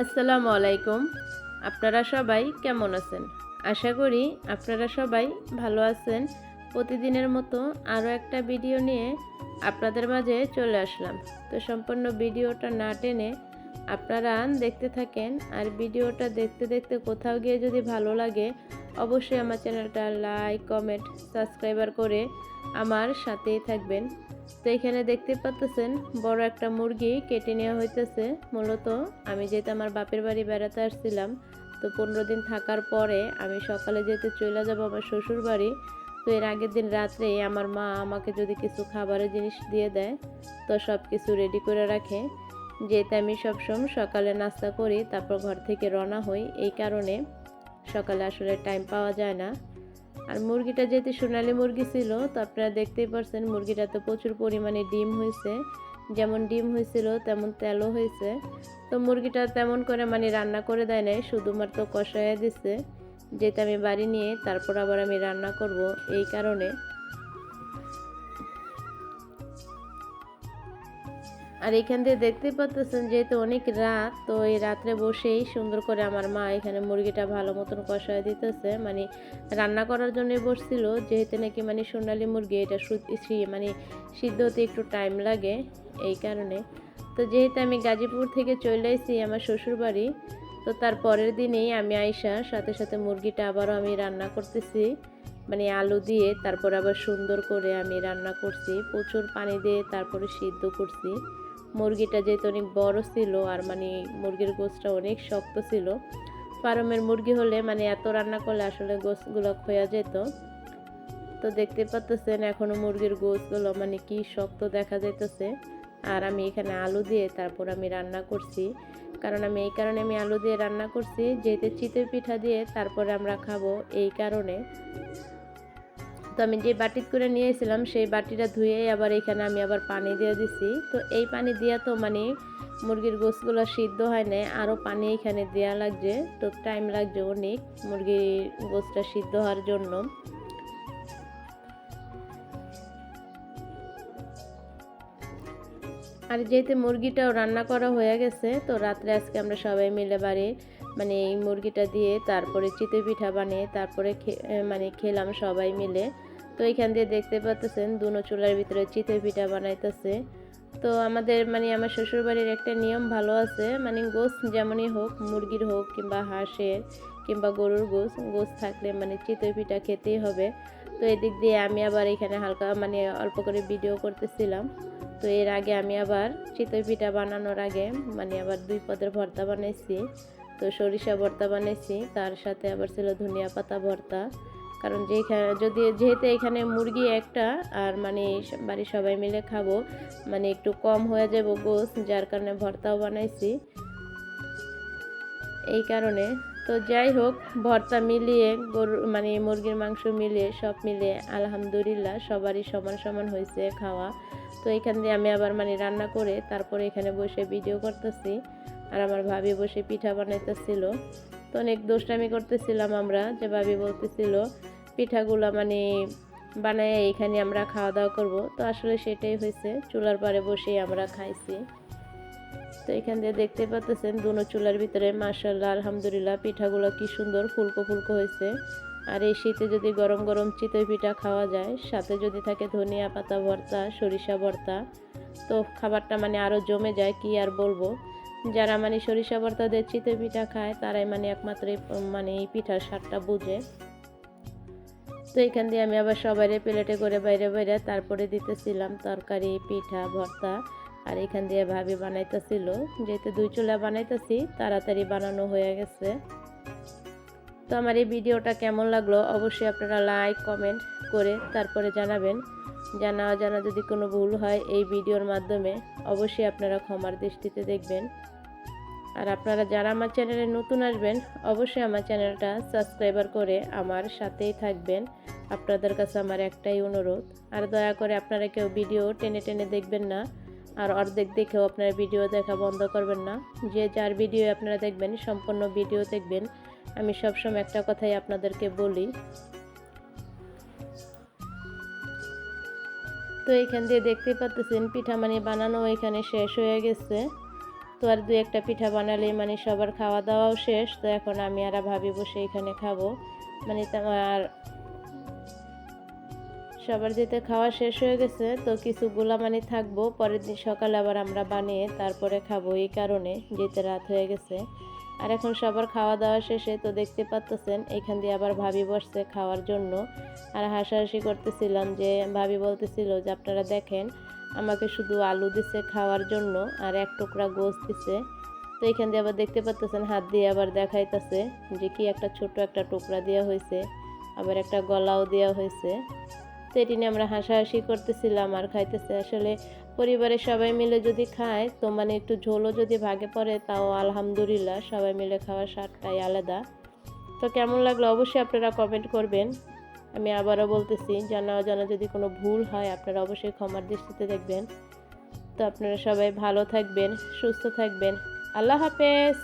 আসসালামু আলাইকুম। আপনারা সবাই কেমন আছেন? আশা করি আপনারা সবাই ভালো আছেন। প্রতিদিনের মতো আরও একটা ভিডিও নিয়ে আপনাদের মাঝে চলে আসলাম। তো সম্পূর্ণ ভিডিওটা না টেনে আপনারা দেখতে থাকেন আর ভিডিওটা দেখতে দেখতে কোথাও গিয়ে যদি ভালো লাগে, অবশ্যই আমার চ্যানেলটা লাইক, কমেন্ট, সাবস্ক্রাইবার করে আমার সাথেই থাকবেন। তো এখানে দেখতে পাচ্তেছেন, বড় একটা মুরগি কেটে নেওয়া হইতেছে। মূলত আমি যেহেতু আমার বাপের বাড়ি বেড়াতে আসছিলাম, তো পনেরো দিন থাকার পরে আমি সকালে যেহেতু চলে যাব আমার শ্বশুর বাড়ি, তো এর আগের দিন রাত্রে আমার মা আমাকে যদি কিছু খাবারের জিনিস দিয়ে দেয়, তো সব কিছু রেডি করে রাখে। যেহেতু আমি সবসময় সকালে নাস্তা করি, তারপর ঘর থেকে রওনা হই, এই কারণে সকালে আসলে টাইম পাওয়া যায় না। আর মুরগিটা যেহেতু সোনালি মুরগি ছিল, তো আপনারা দেখতেই পারছেন মুরগিটা তো প্রচুর পরিমাণে ডিম হয়েছে। যেমন ডিম হয়েছিল, তেমন তেলও হয়েছে। তো মুরগিটা তেমন করে মানে রান্না করে দেয় নাই, শুধুমাত্র কষাইয়া দিছে। যেটা আমি বাড়ি নিয়ে, তারপর আবার আমি রান্না করব এই কারণে। আর এখান দিয়ে দেখতে পাচ্ছেন যেহেতু অনেক রাত, তো এই রাত্রে বসেই সুন্দর করে আমার মা এখানে মুরগিটা ভালো মতন কষায় দিতেছে। মানে রান্না করার জন্য বসছিল, যেহেতু নাকি মানে সোনালি মুরগি, এটা মানে সিদ্ধ হতে একটু টাইম লাগে এই কারণে। তো যেহেতু আমি গাজীপুর থেকে চলে এসেছি আমার শ্বশুর বাড়ি তো তার পরের দিনেই আমি আইসা সাথে সাথে মুরগিটা আবারও আমি রান্না করতেছি। মানে আলু দিয়ে তারপর আবার সুন্দর করে আমি রান্না করছি, প্রচুর পানি দিয়ে তারপরে সিদ্ধ করছি। মুরগিটা যেহেতু অনেক বড় ছিল আর মানে মুরগির গোছটা অনেক শক্ত ছিল, ফার্মের মুরগি হলে মানে এত রান্না করলে আসলে গোছগুলো খোয়া যেত। তো দেখতে পাচ্তেছেন এখনও মুরগির গোছগুলো মানে কি শক্ত দেখা যাইতেছে। আর আমি এখানে আলু দিয়ে তারপর আমি রান্না করছি। কারণ আমি এই কারণে আমি আলু দিয়ে রান্না করছি, যেহেতু চিতের পিঠা দিয়ে তারপরে আমরা খাব এই কারণে। তো আমি যে বাটিত করে নিয়েছিলাম, সেই বাটিটা ধুয়ে আবার এখানে আমি আবার পানি দিয়ে দিছি। তো এই পানি দিয়া তো মানে মুরগির গোছগুলো সিদ্ধ হয় না আরও পানি এখানে দেওয়া লাগছে। তো টাইম লাগছে অনেক মুরগির গোছটা সিদ্ধ হওয়ার জন্য। আর যেহেতু মুরগিটাও রান্না করা হয়ে গেছে, তো রাত্রে আজকে আমরা সবাই মিলে বাড়ি মানে এই মুরগিটা দিয়ে তারপরে চিতে পিঠা বানিয়ে তারপরে মানে খেলাম সবাই মিলে। তো এখান দিয়ে দেখতে পাচ্ছেন, দুনো চুলার ভিতরে চিতই পিঠা বানাইতেছে। তো আমাদের মানে আমার শ্বশুর বাড়ির একটা নিয়ম ভালো আছে মানে গোস যেমনই হোক, মুরগির হোক কিংবা হাঁসের কিংবা গরুর গোস গোস থাকলে মানে চিতই পিঠা খেতেই হবে। তো এদিক দিয়ে আমি আবার এখানে হালকা মানে অল্প করে ভিডিও করতেছিলাম। তো এর আগে আমি আবার চিতই পিঠা বানানোর আগে মানে আবার দুই পদের ভর্তা বানাইছি। তো সরিষা ভর্তা বানাইছি, তার সাথে আবার ছিল ধনিয়া পাতা ভর্তা। কারণ যেখানে যদি যেহেতু এখানে মুরগি একটা, আর মানে বাড়ির সবাই মিলে খাব মানে একটু কম হয়ে যাব গোস যার কারণে ভর্তাও বানাইছি। এই কারণে। তো যাই হোক, ভর্তা মিলিয়ে, গরু মানে মুরগির মাংস মিলিয়ে, সব মিলিয়ে আলহামদুলিল্লাহ সবারই সমান সমান হয়েছে খাওয়া। তো এখান দিয়ে আমি আবার মানে রান্না করে তারপরে এখানে বসে ভিডিও করতেছি। আর আমার ভাবি বসে পিঠা বানাইতেছিল। তো অনেক দুষ্টামি করতেছিলাম আমরা যে ভাবি বলতেছিল পিঠাগুলো মানে বানায় এখানে আমরা খাওয়া দাওয়া করব। তো আসলে সেটাই হয়েছে, চুলার পাড়ে বসে আমরা খাইছি। তো এখান দিয়ে দেখতে পাচ্ছেন দুনো চুলার ভিতরে মার্শাল্লাহ আলহামদুলিল্লাহ, পিঠাগুলো কি সুন্দর, ফুলকো ফুলকো হয়েছে। আর এই শীতে যদি গরম গরম চিতই পিঠা খাওয়া যায়, সাথে যদি থাকে ধনিয়া পাতা ভর্তা, সরিষা ভর্তা, তো খাবারটা মানে আরও জমে যায়, কি আর বলব? যারা মানে সরিষা ভর্তা দিয়ে চিতই পিঠা খায়, তারাই মানে একমাত্র মানে এই পিঠার স্বাদটা বুঝে। তো এখান দিয়ে আমি আবার সবাই প্লেটে করে বাইরে বাইরে তারপরে দিতেছিলাম তরকারি, পিঠা, ভর্তা। আর এখান দিয়ে ভাবি বানাইতেছিল। যেহেতু দুই চুলা বানাইতেছি, তাড়াতাড়ি বানানো হয়ে গেছে। তো আমার এই ভিডিওটা কেমন লাগল অবশ্যই আপনারা লাইক কমেন্ট করে তারপরে জানাবেন। জানা অজানা যদি কোনো ভুল হয় এই ভিডিওর মাধ্যমে, অবশ্যই আপনারা ক্ষমার দৃষ্টিতে দেখবেন। আর আপনারা যারা আমার চ্যানেলে নতুন আসবেন, অবশ্যই আমার চ্যানেলটা সাবস্ক্রাইবার করে আমার সাথেই থাকবেন। আপনাদের কাছে আমার একটাই অনুরোধ, আর দয়া করে আপনারা কেউ ভিডিও টেনে টেনে দেখবেন না, আর অর্ধেক দেখেও আপনারা ভিডিও দেখা বন্ধ করবেন না। যে যার ভিডিও আপনারা দেখবেন, সম্পূর্ণ ভিডিও দেখবেন। আমি সবসময় একটা কথাই আপনাদেরকে বলি। তো এখান দিয়ে দেখতে পাচ্ছেন পিঠা মানে বানানো এখানে শেষ হয়ে গেছে। তো আর দু একটা পিঠা বানালেই মানে সবার খাওয়া দাওয়াও শেষ, তো এখন আমি আর ভাবি বসে এখানে খাব। মানে আর সবার যেতে খাওয়া শেষ হয়ে গেছে, তো কিছুগুলা মানে থাকব, পরের দিন সকালে আবার আমরা বানিয়ে তারপরে খাব এই কারণে, যেতে রাত হয়ে গেছে। আর এখন সবার খাওয়া দাওয়া শেষে তো দেখতে পাচ্তেছেন, এখান দিয়ে আবার ভাবি বসছে খাওয়ার জন্য। আর হাসাহাসি করতেছিলাম যে, ভাবি বলতেছিল যে, আপনারা দেখেন আমাকে শুধু আলু দিছে খাওয়ার জন্য আর এক টুকরা গোস দিছে। তো এখান দিয়ে আবার দেখতে পাচ্তেছেন হাত দিয়ে আবার দেখাইতেছে যে কি একটা ছোট একটা টুকরা দেওয়া হয়েছে, আবার একটা গলাও দেওয়া হয়েছে। তো এটি নিয়ে আমরা হাসাহাসি করতেছিলাম আর খাইতেছে। আসলে পরিবারের সবাই মিলে যদি খায়, তো মানে একটু ঝোলও যদি ভাগে পড়ে, তাও আলহামদুলিল্লাহ সবাই মিলে খাওয়ার স্বাদটাই আলাদা। তো কেমন লাগল অবশ্যই আপনারা কমেন্ট করবেন। আমি আবারও বলতেছি, জানা অজানা যদি কোনো ভুল হয়, আপনারা অবশ্যই ক্ষমার দৃষ্টিতে দেখবেন। তো আপনারা সবাই ভালো থাকবেন, সুস্থ থাকবেন। আল্লাহ হাফেজ!